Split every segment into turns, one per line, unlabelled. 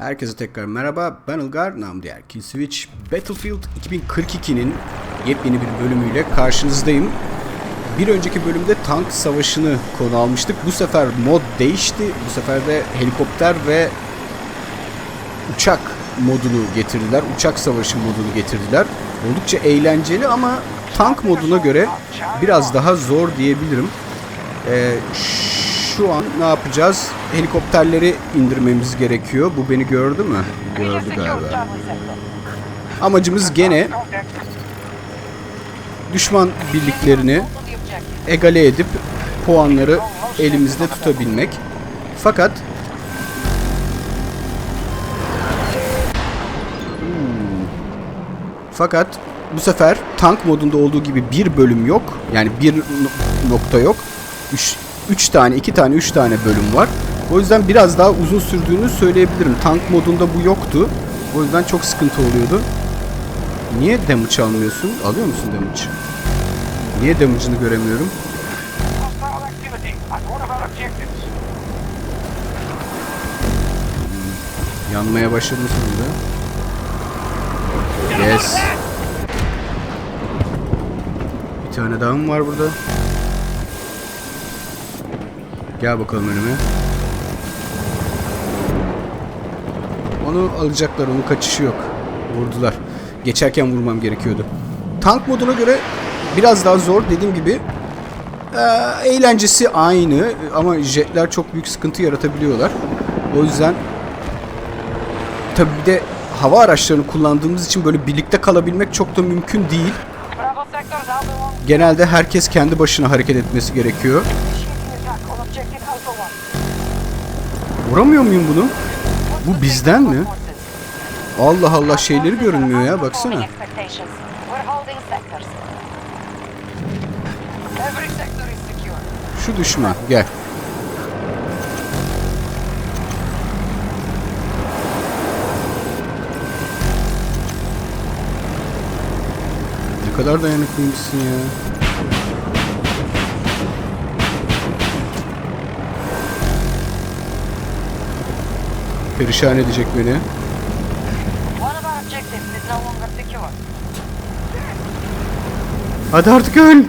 Herkese tekrar merhaba. Ben Ilgar, nam diğer Killswitch. Battlefield 2042'nin yepyeni bir bölümüyle karşınızdayım. Bir önceki bölümde tank savaşını konu almıştık. Bu sefer mod değişti. Bu sefer de helikopter ve uçak modunu getirdiler. Uçak savaşı modunu getirdiler. Oldukça eğlenceli ama tank moduna göre biraz daha zor diyebilirim. Ee, şu an ne yapacağız? Helikopterleri indirmemiz gerekiyor. Bu beni gördü mü? Gördü galiba. Amacımız gene düşman birliklerini egale edip puanları elimizde tutabilmek. Fakat Hmm. Fakat bu sefer tank modunda olduğu gibi bir bölüm yok. Yani bir no- nokta yok. Üç tane, iki tane, üç tane bölüm var. O yüzden biraz daha uzun sürdüğünü söyleyebilirim. Tank modunda bu yoktu. O yüzden çok sıkıntı oluyordu. Niye damage almıyorsun? Alıyor musun damage? Niye damage'ını göremiyorum?
Objectives.
Yanmaya başladı sonunda. Yes. Bir tane daha mı var burada? Gel bakalım önüme. Onu alacaklar, onun kaçışı yok. Vurdular. Geçerken vurmam gerekiyordu. Tank moduna göre biraz daha zor dediğim gibi. Ee, eğlencesi aynı ama jetler çok büyük sıkıntı yaratabiliyorlar. O yüzden Tabii bir de hava araçlarını kullandığımız için böyle birlikte kalabilmek çok da mümkün değil.
Bravo sectors Alpha 1.
Genelde herkes kendi başına hareket etmesi gerekiyor. Vuramıyor muyum bunu? Bu bizden mi? Allah Allah şeyleri görünmüyor ya baksana. Şu düşman gel. Ne kadar dayanıklıymışsın ya. Perişan edecek beni. Hadi artık öl.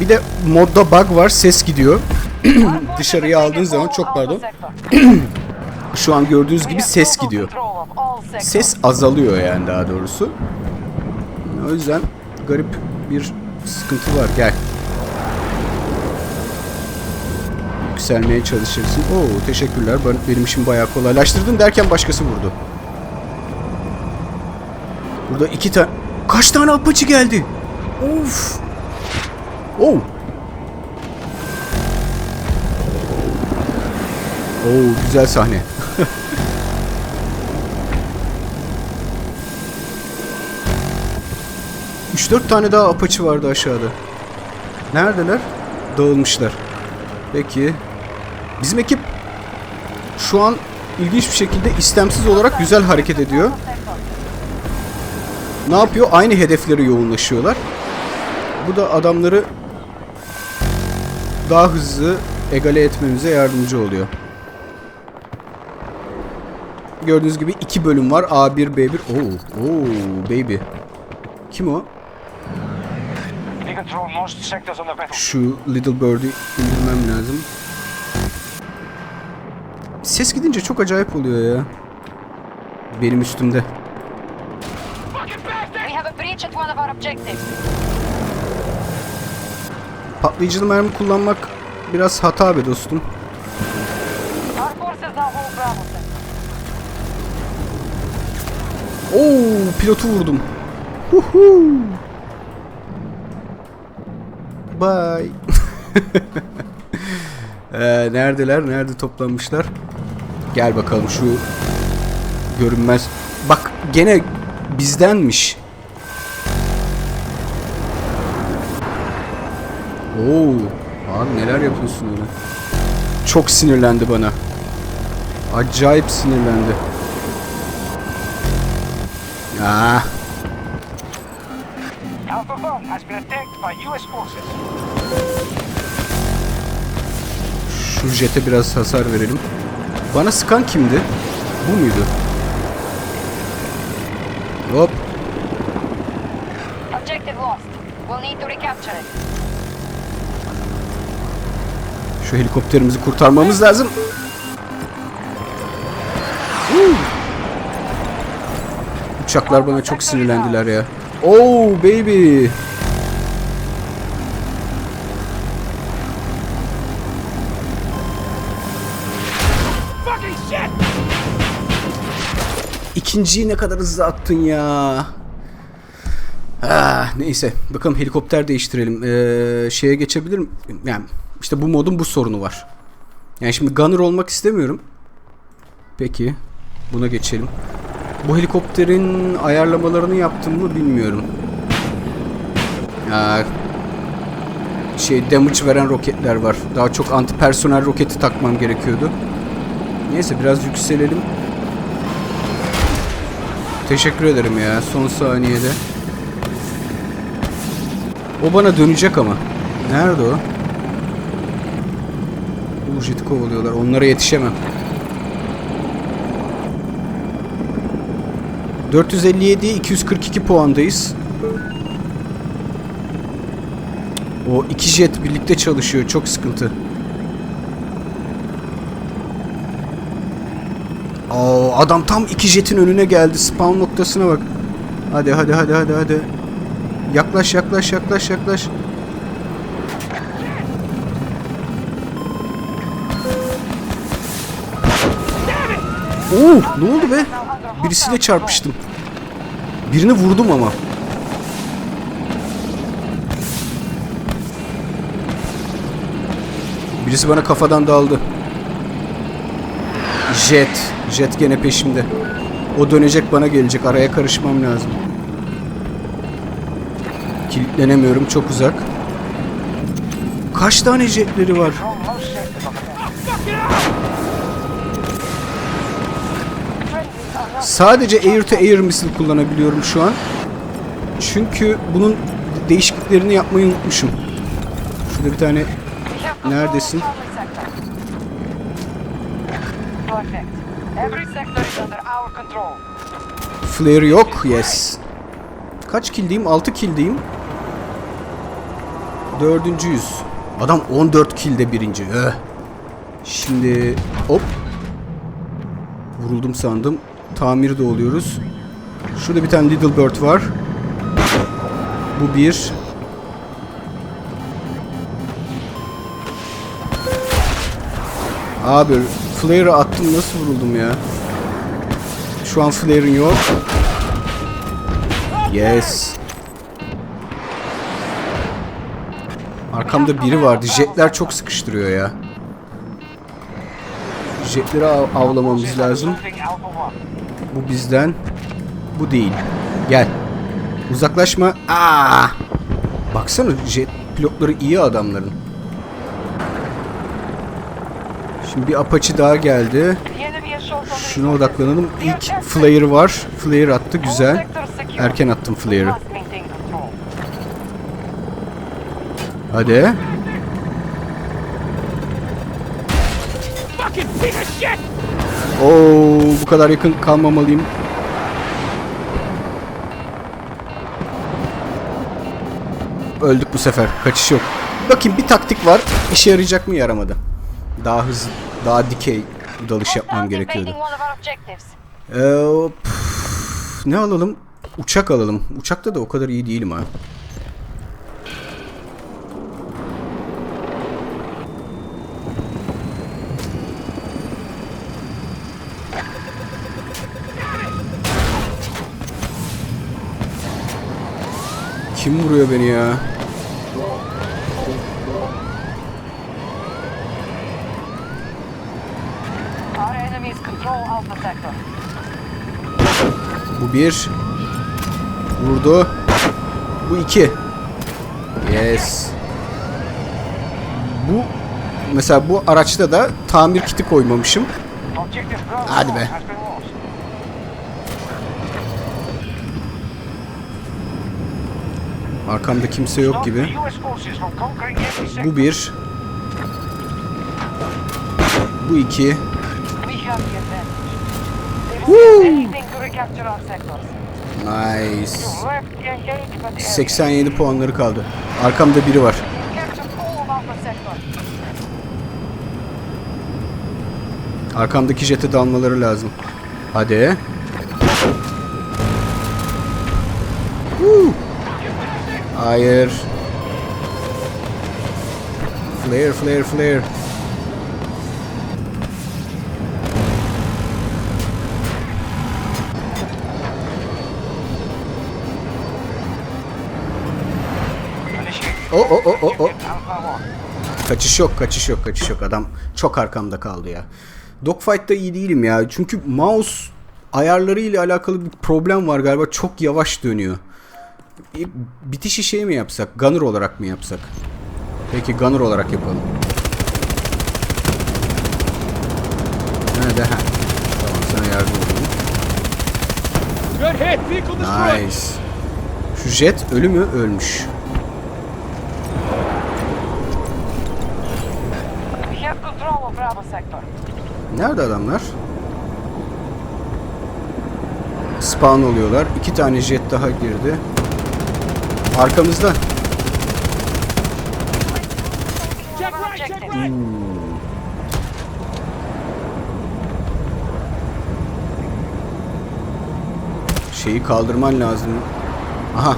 Bir de modda bug var ses gidiyor. Dışarıya aldığın zaman çok pardon. Şu an gördüğünüz gibi ses gidiyor. Ses azalıyor yani daha doğrusu. O yüzden garip bir sıkıntı var. Gel. Yükselmeye çalışırsın. Oo teşekkürler. Ben, benim işimi bayağı kolaylaştırdın derken başkası vurdu. Burada iki tane... Kaç tane apaçı geldi? Of. Oh. Oo güzel sahne. Üç dört tane daha apaçı vardı aşağıda. Neredeler? Dağılmışlar. Peki. Bizim ekip şu an ilginç bir şekilde istemsiz olarak güzel hareket ediyor. Ne yapıyor? Aynı hedeflere yoğunlaşıyorlar. Bu da adamları daha hızlı egale etmemize yardımcı oluyor. Gördüğünüz gibi iki bölüm var. A1, B1. Oo, oo, baby. Kim o? Şu Little Bird'i indirmem lazım. Ses gidince çok acayip oluyor ya. Benim üstümde. Patlayıcılı mermi kullanmak biraz hata be dostum. Oo, pilotu vurdum. Huhu. Bye. ee, neredeler? Nerede toplanmışlar? Gel bakalım şu görünmez. Bak gene bizdenmiş. Oo, abi neler yapıyorsun öyle? Çok sinirlendi bana. Acayip sinirlendi. Ah,
1 has been attacked by US forces.
şu jete biraz hasar verelim. Bana sıkan kimdi? Bu muydu? Hop.
Objective lost. We'll need to recapture it.
Şu helikopterimizi kurtarmamız lazım. Uçaklar bana çok sinirlendiler ya. Oh baby. İkinciyi ne kadar hızlı attın ya. Ah, neyse. Bakalım helikopter değiştirelim. Ee, şeye geçebilir Yani işte bu modun bu sorunu var. Yani şimdi gunner olmak istemiyorum. Peki. Buna geçelim. Bu helikopterin ayarlamalarını yaptım mı bilmiyorum. Ya, şey damage veren roketler var. Daha çok anti personel roketi takmam gerekiyordu. Neyse biraz yükselelim. Teşekkür ederim ya son saniyede. O bana dönecek ama. Nerede o? Bu jeti kovalıyorlar. Onlara yetişemem. 457 242 puandayız. O iki jet birlikte çalışıyor. Çok sıkıntı. Aa, adam tam iki jetin önüne geldi. Spawn noktasına bak. Hadi hadi hadi hadi hadi. Yaklaş yaklaş yaklaş yaklaş. Oo, ne oldu be? Birisiyle çarpıştım. Birini vurdum ama. Birisi bana kafadan daldı. Jet. Jet gene peşimde. O dönecek bana gelecek. Araya karışmam lazım. Kilitlenemiyorum. Çok uzak. Kaç tane jetleri var? Sadece air to air missile kullanabiliyorum şu an. Çünkü bunun değişikliklerini yapmayı unutmuşum. Şurada bir tane Neredesin? flare yok. Yes. Kaç kildeyim? 6 kildeyim. Dördüncüyüz. Adam 14 kilde birinci. Öh. Şimdi hop. Vuruldum sandım. Tamir de oluyoruz. Şurada bir tane Little Bird var. Bu bir. Abi flare'ı attım nasıl vuruldum ya? Şu an flare'ın yok. Yes. Arkamda biri vardı. Jetler çok sıkıştırıyor ya. Jetleri av- avlamamız lazım. Bu bizden. Bu değil. Gel. Uzaklaşma. Aa! Baksana jet pilotları iyi adamların. Şimdi bir Apache daha geldi. Şuna odaklanalım. İlk flare var. Flare attı. Güzel. Erken attım flare'ı. Hadi. Oo, bu kadar yakın kalmamalıyım. Öldük bu sefer. Kaçış yok. Bakayım bir taktik var. İşe yarayacak mı yaramadı. Daha hızlı, daha dikey dalış yapmam gerekiyordu. Ee, püf, ne alalım? Uçak alalım. Uçakta da o kadar iyi değilim ha. Kim vuruyor beni ya? Bu bir. Vurdu. Bu iki. Yes. Bu mesela bu araçta da tamir kiti koymamışım. Hadi be.
has been lost.
Arkamda kimse yok gibi. Bu bir. Bu iki. Woo! Nice.
You left the engagement area.
87 puanları kaldı. Arkamda biri var. Arkamdaki jete dalmaları lazım. Hadi. Hayır. Flare, flare, flare. O o o o o.
Alpha 1.
Kaçış yok, kaçış yok, kaçış yok. Adam çok arkamda kaldı ya. Dogfight'ta iyi değilim ya. Çünkü mouse ayarları ile alakalı bir problem var galiba. Çok yavaş dönüyor. E, Bitişi şey mi yapsak? Gunner olarak mı yapsak? Peki Gunner olarak yapalım. Nerede? Ha. Tamam sana yardım olayım. Nice. Şu jet ölü mü? Ölmüş. Nerede adamlar? Spawn oluyorlar. İki tane jet daha girdi. Arkamızda.
Right.
Şeyi kaldırman lazım. Aha.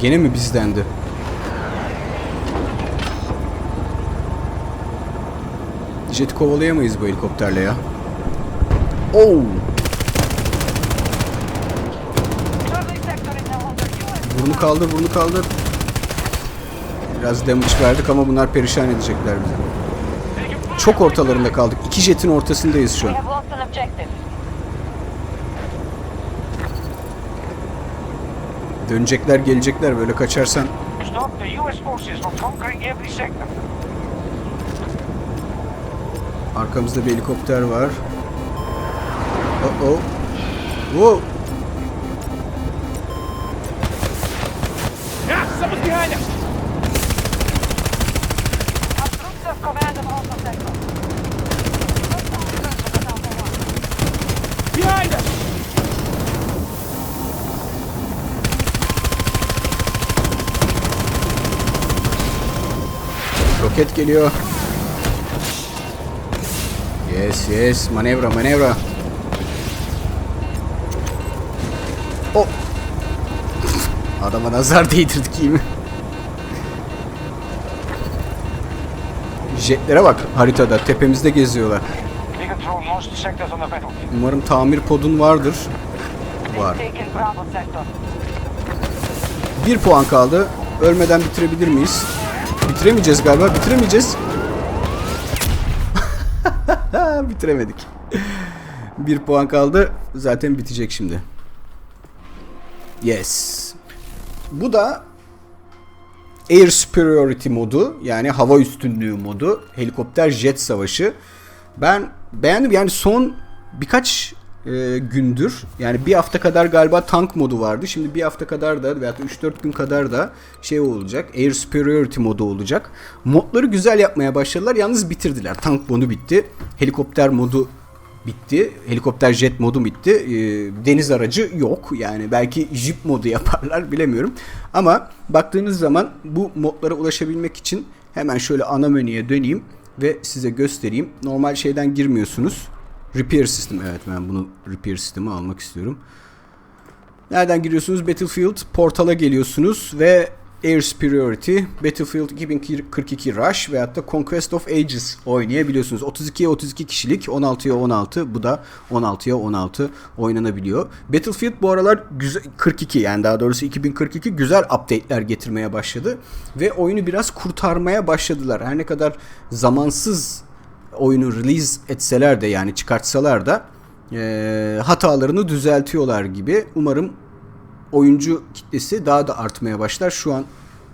Gene mi bizdendi? Jet kovalayamayız bu helikopterle ya. Oh!
US.
Burnu kaldır, burnu kaldır. Biraz damage verdik ama bunlar perişan edecekler bizi. Çok ortalarında kaldık. İki jetin ortasındayız şu an. Dönecekler, gelecekler. Böyle kaçarsan arkamızda bir helikopter var. Oh oh. Whoa.
Behind us.
Our troops have command of Alpha sector.
Behind us.
Roket geliyor. Yes yes. Manevra manevra. Oh. Adama nazar değdirdik iyi mi? Jetlere bak haritada. Tepemizde geziyorlar. Umarım tamir podun vardır. Var. Bir puan kaldı. Ölmeden bitirebilir miyiz? Bitiremeyeceğiz galiba. Bitiremeyeceğiz. Bitiremedik. Bir puan kaldı. Zaten bitecek şimdi. Yes. Bu da Air Superiority modu yani hava üstünlüğü modu. Helikopter jet savaşı. Ben beğendim yani son birkaç e, gündür yani bir hafta kadar galiba tank modu vardı. Şimdi bir hafta kadar da da 3-4 gün kadar da şey olacak. Air Superiority modu olacak. Modları güzel yapmaya başladılar. Yalnız bitirdiler. Tank modu bitti. Helikopter modu bitti. Helikopter jet modu bitti. Ee, deniz aracı yok. Yani belki jip modu yaparlar bilemiyorum. Ama baktığınız zaman bu modlara ulaşabilmek için hemen şöyle ana menüye döneyim ve size göstereyim. Normal şeyden girmiyorsunuz. Repair System. Evet ben bunu Repair System'i almak istiyorum. Nereden giriyorsunuz? Battlefield portala geliyorsunuz ve Air Superiority, Battlefield 2042 Rush veyahut da Conquest of Ages oynayabiliyorsunuz. 32'ye 32 kişilik, 16'ya 16 bu da 16'ya 16 oynanabiliyor. Battlefield bu aralar güzel, 42 yani daha doğrusu 2042 güzel update'ler getirmeye başladı ve oyunu biraz kurtarmaya başladılar. Her ne kadar zamansız oyunu release etseler de yani çıkartsalar da eee, hatalarını düzeltiyorlar gibi. Umarım oyuncu kitlesi daha da artmaya başlar. Şu an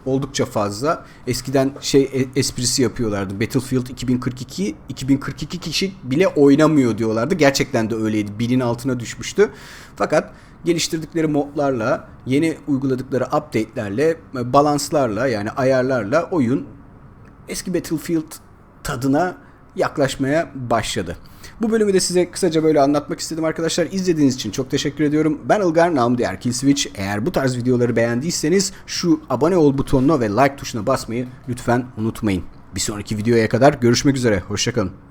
oldukça fazla. Eskiden şey e- esprisi yapıyorlardı. Battlefield 2042 2042 kişi bile oynamıyor diyorlardı. Gerçekten de öyleydi. Binin altına düşmüştü. Fakat geliştirdikleri modlarla, yeni uyguladıkları update'lerle, balanslarla yani ayarlarla oyun eski Battlefield tadına yaklaşmaya başladı. Bu bölümü de size kısaca böyle anlatmak istedim arkadaşlar. İzlediğiniz için çok teşekkür ediyorum. Ben Ilgar, namı diğer Killswitch. Eğer bu tarz videoları beğendiyseniz şu abone ol butonuna ve like tuşuna basmayı lütfen unutmayın. Bir sonraki videoya kadar görüşmek üzere. Hoşçakalın.